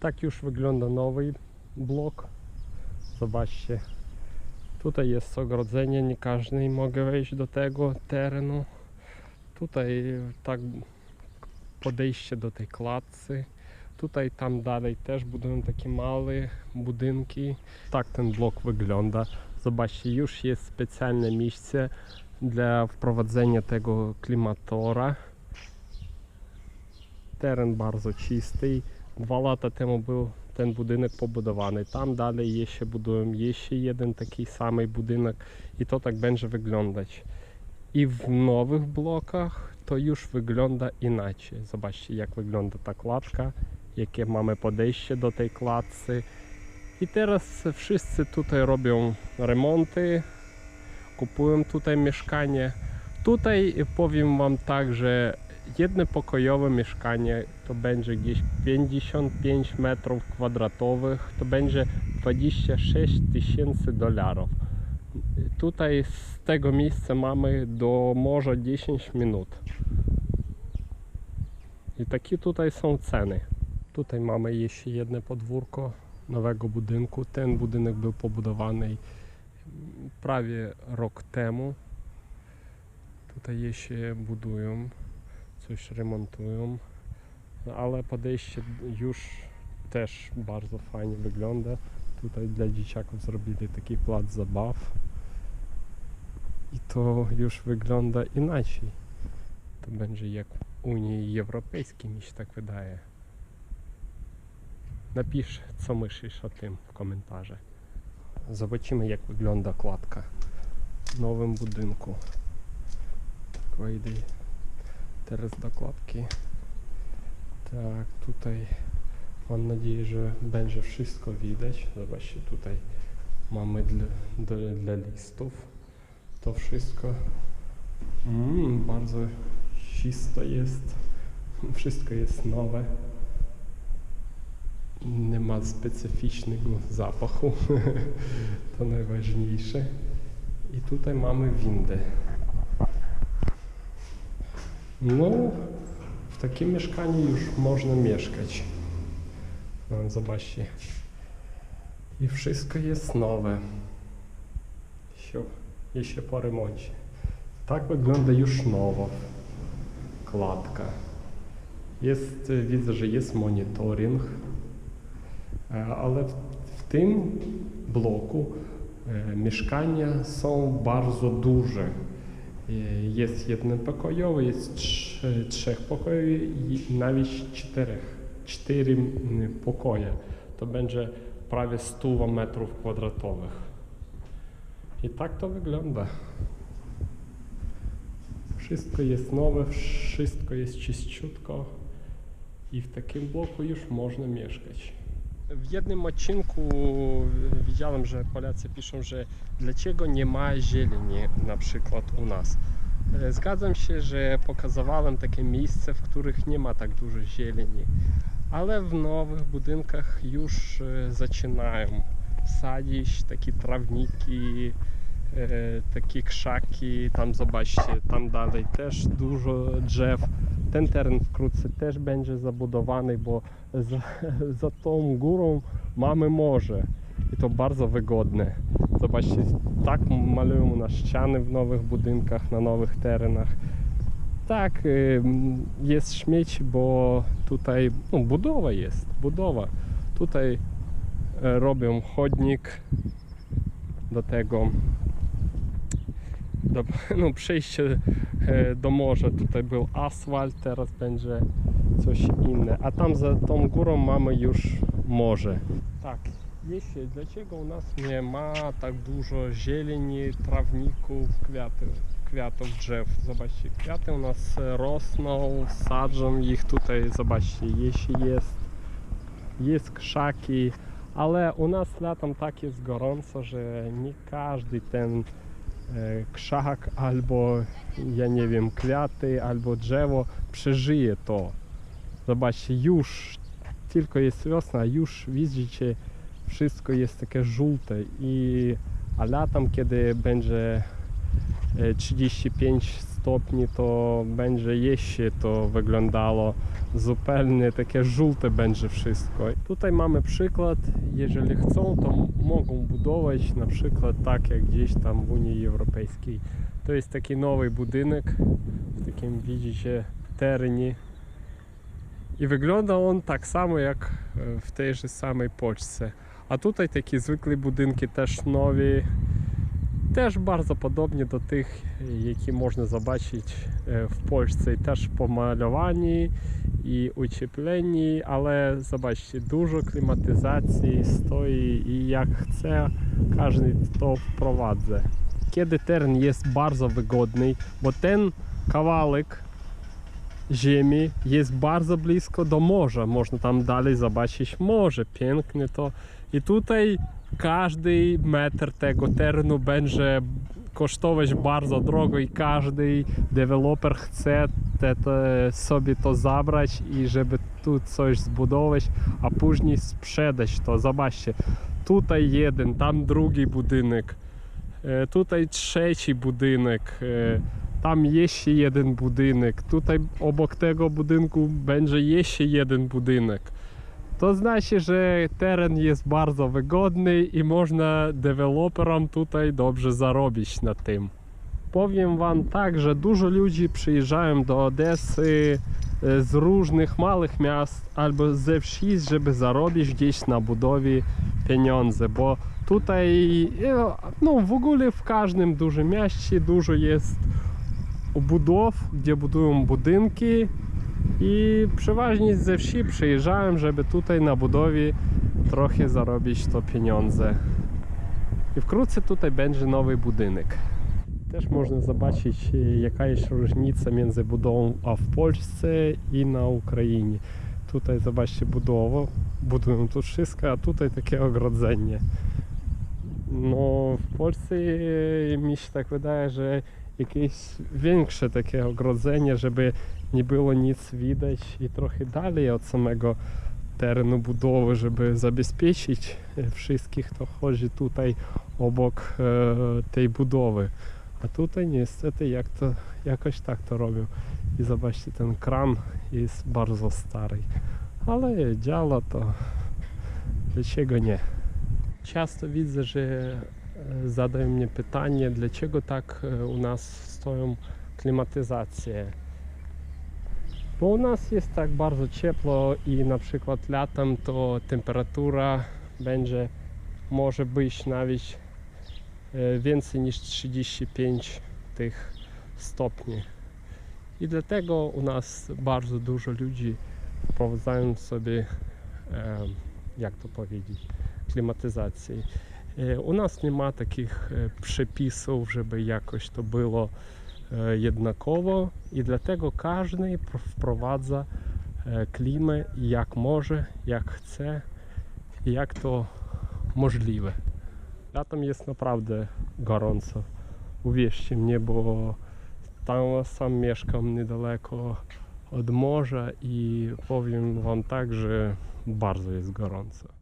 Tak już wygląda nowy blok. Zobaczcie. Tutaj jest ogrodzenie, nie każdy może wejść do tego terenu. Tutaj tak podejście do tej klatcy. Tutaj tam dalej też budują takie małe budynki. Tak ten blok wygląda. Zobaczcie, już jest specjalne miejsce dla wprowadzenia tego klimatora. Teren bardzo czysty. Dwa lata temu był ten budynek pobudowany. Tam dalej jeszcze budują jeszcze jeden taki sam budynek i to tak będzie wyglądać. I w nowych blokach to już wygląda inaczej. Zobaczcie jak wygląda ta klatka, jakie mamy podejście do tej klatcy. I teraz wszyscy tutaj robią remonty, kupują tutaj mieszkanie. Tutaj powiem Wam tak, że jednopokojowe mieszkanie to będzie gdzieś 55 metrów kwadratowych, to będzie 26 tysięcy dolarów. Tutaj z tego miejsca mamy do morza 10 minut. I takie tutaj są ceny. Tutaj mamy jeszcze jedno podwórko nowego budynku. Ten budynek był pobudowany prawie rok temu. Tutaj jeszcze budują, coś remontują, no ale podejście już też bardzo fajnie wygląda. Tutaj dla dzieciaków zrobili taki plac zabaw i to już wygląda inaczej. To będzie jak Unii Europejskiej, mi się tak wydaje. Napisz, co myślisz o tym w komentarzach. Zobaczymy, jak wygląda kładka w nowym budynku. Wejdę teraz do kładki. Tak, tutaj mam nadzieję, że będzie wszystko widać. Zobaczcie, tutaj mamy dla, dla, dla listów to wszystko. Mm, bardzo czysto jest. Wszystko jest nowe. Nie ma specyficznego zapachu. to najważniejsze. I tutaj mamy windę. No, w takim mieszkaniu już można mieszkać. No, zobaczcie. I wszystko jest nowe. Się, i się po remoncie. Tak wygląda już nowo klatka. Jest, widzę, że jest monitoring, e, ale w, w tym bloku e, mieszkania są bardzo duże. E, Jest jednopokojowy, jest trz- trzechpokojowy i nawet czterech, cztery pokoje. To będzie prawie 100 metrów kwadratowych. I tak to wygląda. Wszystko jest nowe, wszystko jest czyściutko i w takim bloku już można mieszkać. W jednym odcinku widziałem, że Polacy piszą, że dlaczego nie ma zieleni na przykład u nas. E, Zgadzam się, że pokazywałem takie miejsca, w których nie ma tak dużo zieleni, ale w nowych budynkach już e, zaczynają sadzić takie trawniki, takie krzaki, tam zobaczcie, tam dalej też dużo drzew. Ten teren wkrótce też będzie zabudowany, bo za, za tą górą mamy morze i to bardzo wygodne. Zobaczcie, tak malują na ściany w nowych budynkach, na nowych terenach. Tak, ym, jest śmieć, bo tutaj no, budowa jest, budowa. Tutaj e, robią chodnik do tego do, no, przejście e, do morza tutaj był asfalt, teraz będzie coś inne. A tam za tą górą mamy już morze. Tak, jeśli dlaczego u nas nie ma tak dużo zieleni, trawników, kwiatów, kwiatów, drzew? Zobaczcie, kwiaty u nas rosną, sadzą ich tutaj, zobaczcie, jeśli jest, jest krzaki, ale u nas latem tak jest gorąco, że nie każdy ten krzak albo ja nie wiem, kwiaty albo drzewo przeżyje to. Zobaczcie, już tylko jest wiosna, już widzicie, wszystko jest takie żółte i a latem, kiedy będzie e, 35 stopni, to będzie jeśli to wyglądało zupełnie takie żółte będzie wszystko. Tutaj mamy przykład, jeżeli chcą, to mogą budować na przykład tak jak gdzieś tam w Unii Europejskiej. To jest taki nowy budynek w takim widzicie terenie i wygląda on tak samo jak e, w tej же samej Polsce. A tutaj takie zwykłe budynki też nowe, też bardzo podobnie do tych, jakie można zobaczyć e, w Polsce. I Też pomalowani i uciepleni, ale zobaczcie, dużo klimatyzacji stoi i jak chce, każdy to wprowadza. Kiedy teren jest bardzo wygodny, bo ten kawałek ziemi jest bardzo blisko do morza. Można tam dalej zobaczyć morze. Piękne to. I tutaj każdy metr tego terenu będzie kosztować bardzo drogo i każdy deweloper chce sobie to zabrać i żeby tu coś zbudować, a później sprzedać to. Zobaczcie, tutaj jeden, tam drugi budynek, e, tutaj trzeci budynek, e, tam jeszcze jeden budynek, tutaj obok tego budynku będzie jeszcze jeden budynek. To znaczy, że teren jest bardzo wygodny i można deweloperom tutaj dobrze zarobić na tym. Powiem Wam tak, że dużo ludzi przyjeżdżają do Odesy e, z różnych małych miast albo ze wsi, żeby zarobić gdzieś na budowie pieniądze, bo tutaj e, no, w ogóle w każdym dużym mieście dużo jest budów, gdzie budują budynki i przeważnie ze wsi przyjeżdżałem, żeby tutaj na budowie trochę zarobić to pieniądze. I wkrótce tutaj będzie nowy budynek. Też można zobaczyć, e, jaka jest różnica między budową a w Polsce i na Ukrainie. Tutaj zobaczcie budowę, budują tu wszystko, a tutaj takie ogrodzenie. No w Polsce e, mi się tak wydaje, że jakieś większe takie ogrodzenie, żeby nie było nic widać i trochę dalej od samego terenu budowy, żeby zabezpieczyć e, wszystkich, kto chodzi tutaj obok e, tej budowy. A tutaj niestety jak to, jakoś tak to robią. I zobaczcie, ten kran jest bardzo stary. Ale działa to. Dlaczego nie? Często widzę, że zadają mnie pytanie, dlaczego tak e, u nas stoją klimatyzacje. Bo u nas jest tak bardzo ciepło i na przykład latem to temperatura będzie może być nawet e, więcej niż 35 tych stopni. I dlatego u nas bardzo dużo ludzi wprowadzają sobie, e, jak to powiedzieć, klimatyzację. E, U nas nie ma takich e, przepisów, żeby jakoś to było e, jednakowo i dlatego każdy pr- wprowadza klimę jak może, jak chce jak to możliwe. Latem jest naprawdę gorąco. Uwierzcie mnie, bo tam sam mieszkam niedaleko od morza i powiem Wam tak, że bardzo jest gorąco.